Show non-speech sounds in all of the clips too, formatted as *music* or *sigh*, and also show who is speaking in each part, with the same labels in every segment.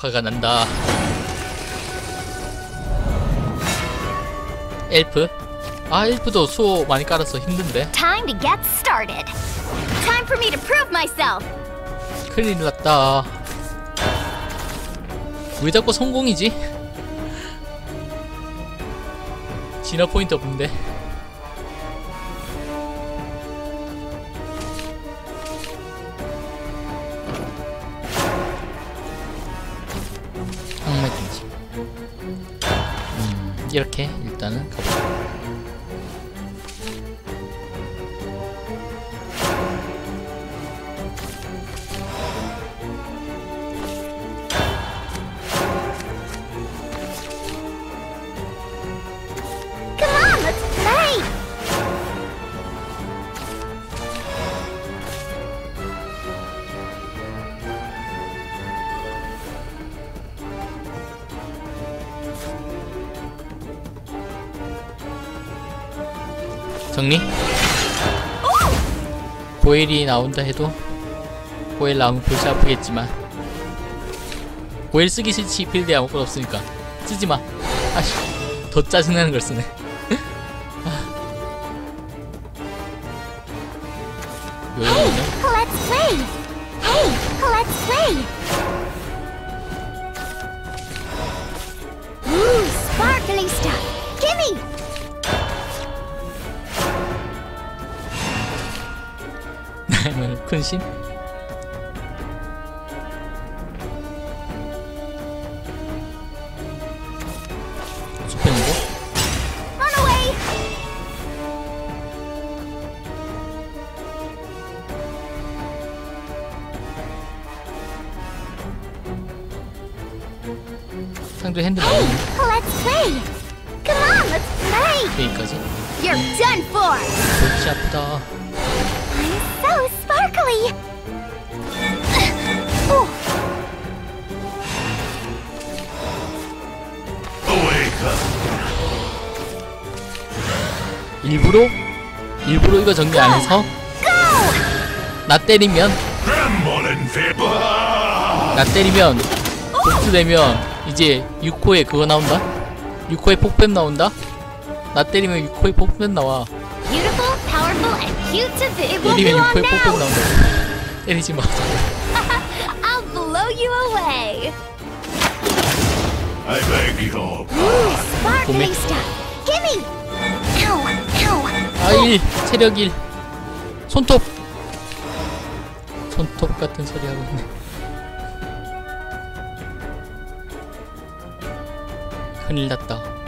Speaker 1: 화가 난다. 엘프? 아 엘프도 수호 많이 깔아서 힘든데
Speaker 2: Time to get started. Time for me to prove myself.
Speaker 1: 큰일 났다. 왜 자꾸 성공이지? 진화 포인트 없는데. 이렇게 일단은 가보자. 정리? 고엘이 나온다 해도 고엘 나오면 골치 아프겠지만 고엘 쓰기 싫지 필드에 아무것도 없으니까 쓰지마. 아씨 더 짜증나는 걸 쓰네. 요요요
Speaker 2: Let's play.
Speaker 1: 큰신 수pen이고
Speaker 2: Run away.
Speaker 1: 상대 핸드 나오는
Speaker 2: Let's play. Come on, let's play.
Speaker 1: 게임까지
Speaker 2: You're done for.
Speaker 1: 골치 아프다
Speaker 2: I'm so
Speaker 1: 일부러 일부러 이거 정리 안 해서 나 때리면 나 때리면 보스 되면 이제 6호에 그거 나온다 6호에 폭뱀 나온다 나 때리면 6호에 폭뱀 나와 때리면
Speaker 2: on
Speaker 1: 6호에 폭뱀. 나온다 때리지 마.
Speaker 3: I beg your
Speaker 2: Ooh, sparkly
Speaker 1: Come.
Speaker 2: stuff. Gimme.
Speaker 1: 아일 체력 1 손톱. 손톱 같은 소리 하고 있네. 큰일 났다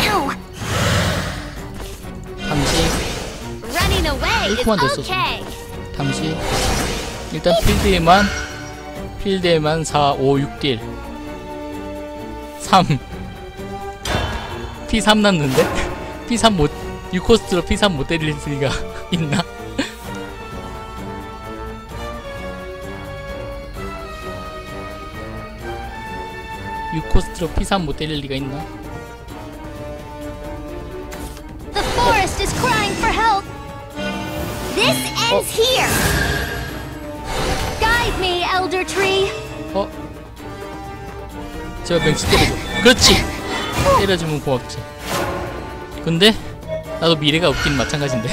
Speaker 2: Ow.
Speaker 1: 잠시
Speaker 2: Running away is
Speaker 1: 그만 됐어,
Speaker 2: okay.
Speaker 1: 잠시 일단 필드에만 필드에만 4, 5, 6딜 3 P3 났는데? *laughs* P3 못 6코스트로 P3 못 때릴 리가 *laughs* 있나? 육코스트로 P3 못 때릴 리가 있나?
Speaker 2: The forest is crying for help. This ends here. Guide me, Elder Tree.
Speaker 1: 어? 제발 맹치 때려줘 그렇지! 때려주면 고맙지 근데 나도 미래가 없긴 마찬가지인데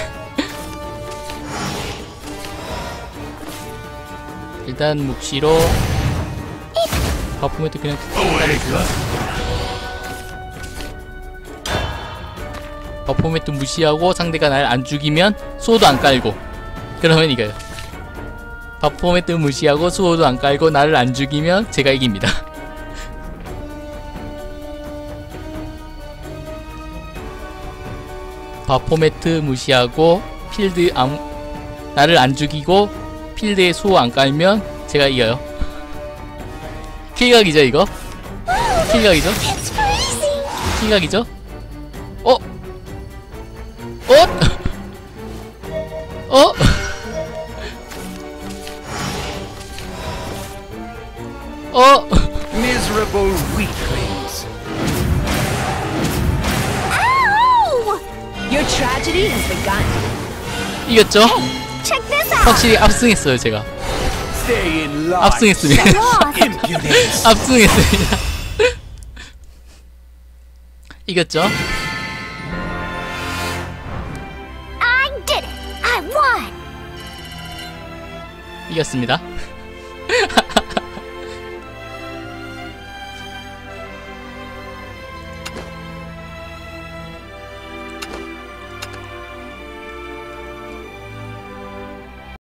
Speaker 1: 일단 묵시로 바쁘면 또 그냥 때려주고. 버포매트 무시하고 상대가 날 안 죽이면 수호도 안 깔고. 그러면 이겨요. 바포매트 무시하고 수호도 안 깔고 나를 안 죽이면 제가 이깁니다. *laughs* 바포매트 무시하고 필드 안 나를 안 죽이고 필드에 수호 안 깔면 제가 이겨요 킬각이죠 이거? 킬각이죠?
Speaker 2: Freezing.
Speaker 1: 킬각이죠? 어? 어? 어? 어?
Speaker 4: Miserable weaklings.
Speaker 2: Ow!
Speaker 5: Your tragedy has begun.
Speaker 1: 이겼죠? 확실히 압승했어요 제가. 압승했습니다. *laughs* 압승했습니다 이겼죠?
Speaker 2: I did it. I won.
Speaker 1: 이겼습니다